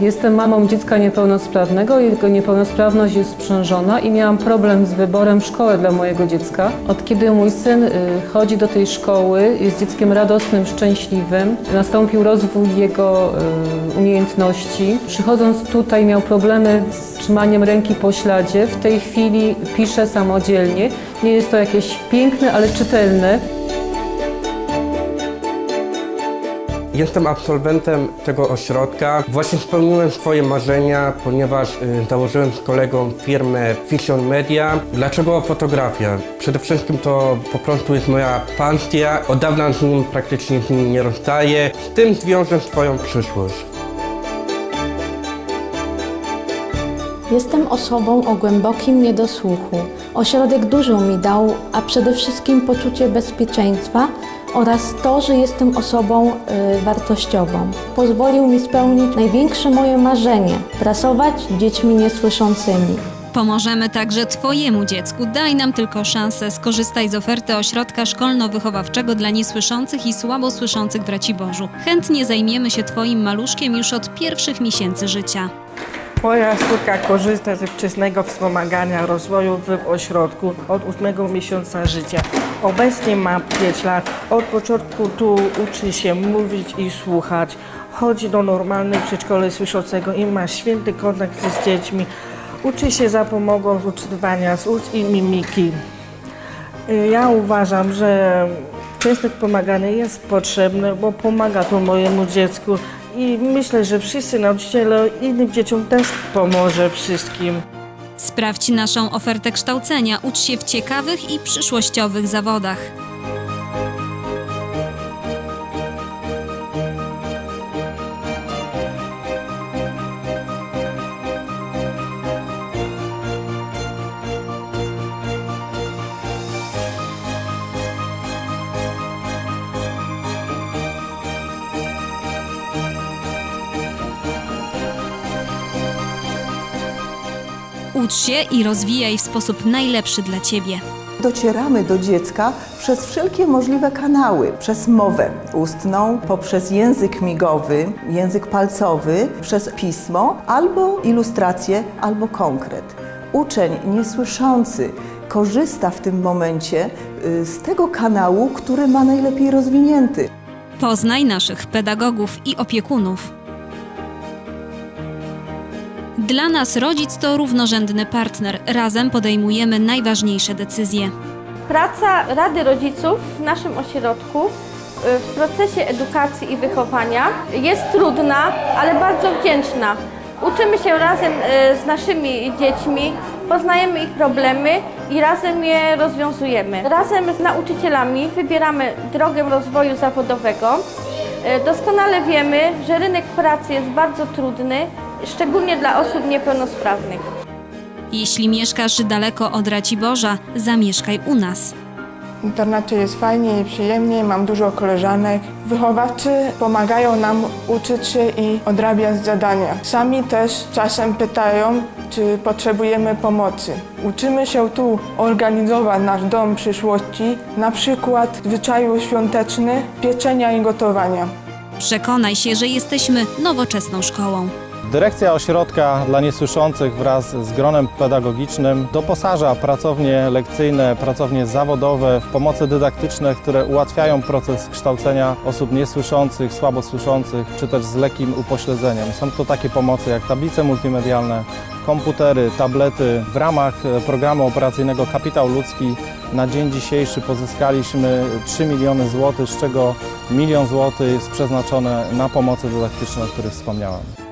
Jestem mamą dziecka niepełnosprawnego. Jego niepełnosprawność jest sprzężona i miałam problem z wyborem szkoły dla mojego dziecka. Od kiedy mój syn y, chodzi do tej szkoły, jest dzieckiem radosnym, szczęśliwym, nastąpił rozwój jego y, umiejętności. Przychodząc tutaj miał problemy z trzymaniem ręki po śladzie. W tej chwili pisze samodzielnie. Nie jest to jakieś piękne, ale czytelne. Jestem absolwentem tego ośrodka. Właśnie spełniłem swoje marzenia, ponieważ y, założyłem z kolegą firmę Vision Media. Dlaczego fotografia? Przede wszystkim to po prostu jest moja pasja. Od dawna z nim praktycznie z nim nie rozstaję. Z tym zwiążę swoją przyszłość. Jestem osobą o głębokim niedosłuchu. Ośrodek dużo mi dał, a przede wszystkim poczucie bezpieczeństwa oraz to, że jestem osobą y, wartościową. Pozwolił mi spełnić największe moje marzenie pracować z dziećmi niesłyszącymi. Pomożemy także Twojemu dziecku. Daj nam tylko szansę. Skorzystaj z oferty ośrodka szkolno-wychowawczego dla niesłyszących i słabo słyszących w Raciborzu. Chętnie zajmiemy się Twoim maluszkiem już od pierwszych miesięcy życia. Moja córka korzysta ze wczesnego wspomagania rozwoju w ośrodku od ósmego miesiąca życia. Obecnie ma 5 lat. Od początku tu uczy się mówić i słuchać. Chodzi do normalnej przedszkoły słyszącego i ma święty kontakt z dziećmi. Uczy się za pomocą uczytywania z ust i mimiki. Ja uważam, że wczesne wspomaganie jest potrzebne, bo pomaga to mojemu dziecku i myślę, że wszyscy nauczyciele innym dzieciom też pomoże wszystkim. Sprawdź naszą ofertę kształcenia. Ucz się w ciekawych i przyszłościowych zawodach. Ucz się i rozwijaj w sposób najlepszy dla Ciebie. Docieramy do dziecka przez wszelkie możliwe kanały, przez mowę ustną, poprzez język migowy, język palcowy, przez pismo, albo ilustrację, albo konkret. Uczeń niesłyszący korzysta w tym momencie y, z tego kanału, który ma najlepiej rozwinięty. Poznaj naszych pedagogów i opiekunów. Dla nas rodzic to równorzędny partner. Razem podejmujemy najważniejsze decyzje. Praca Rady Rodziców w naszym ośrodku y, w procesie edukacji i wychowania jest trudna, ale bardzo wdzięczna. Uczymy się razem y, z naszymi dziećmi, poznajemy ich problemy i razem je rozwiązujemy. Razem z nauczycielami wybieramy drogę rozwoju zawodowego. Y, Doskonale wiemy, że rynek pracy jest bardzo trudny, szczególnie dla osób niepełnosprawnych. Jeśli mieszkasz daleko od Raciborza, zamieszkaj u nas. W internacie jest fajnie i przyjemnie, mam dużo koleżanek. Wychowawcy pomagają nam uczyć się i odrabiać zadania. Sami też czasem pytają, czy potrzebujemy pomocy. Uczymy się tu organizować nasz dom przyszłości, na przykład zwyczaju świąteczny, pieczenia i gotowania. Przekonaj się, że jesteśmy nowoczesną szkołą. Dyrekcja ośrodka dla niesłyszących wraz z gronem pedagogicznym doposaża pracownie lekcyjne, pracownie zawodowe w pomocy dydaktyczne, które ułatwiają proces kształcenia osób niesłyszących, słabosłyszących, czy też z lekkim upośledzeniem. Są to takie pomocy jak tablice multimedialne, komputery, tablety. W ramach e, programu operacyjnego Kapitał Ludzki na dzień dzisiejszy pozyskaliśmy 3 miliony złotych, z czego milion złotych jest przeznaczone na pomocy dydaktyczne, o których wspomniałem.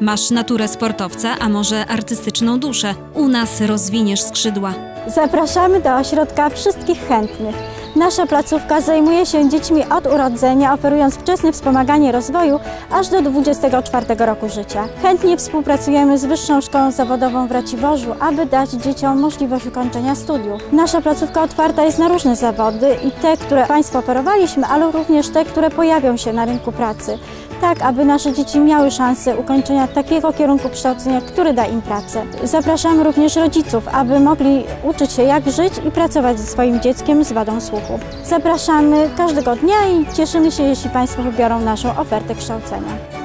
Masz naturę sportowca, a może artystyczną duszę. U nas rozwiniesz skrzydła. Zapraszamy do ośrodka wszystkich chętnych. Nasza placówka zajmuje się dziećmi od urodzenia, oferując wczesne wspomaganie rozwoju aż do 24 roku życia. Chętnie współpracujemy z Wyższą Szkołą Zawodową w Raciborzu, aby dać dzieciom możliwość ukończenia studiów. Nasza placówka otwarta jest na różne zawody i te, które Państwu oferowaliśmy, ale również te, które pojawią się na rynku pracy. Tak, aby nasze dzieci miały szansę ukończenia takiego kierunku kształcenia, który da im pracę. Zapraszamy również rodziców, aby mogli uczyć się jak żyć i pracować ze swoim dzieckiem z wadą słuchu. Zapraszamy każdego dnia i cieszymy się, jeśli Państwo wybiorą naszą ofertę kształcenia.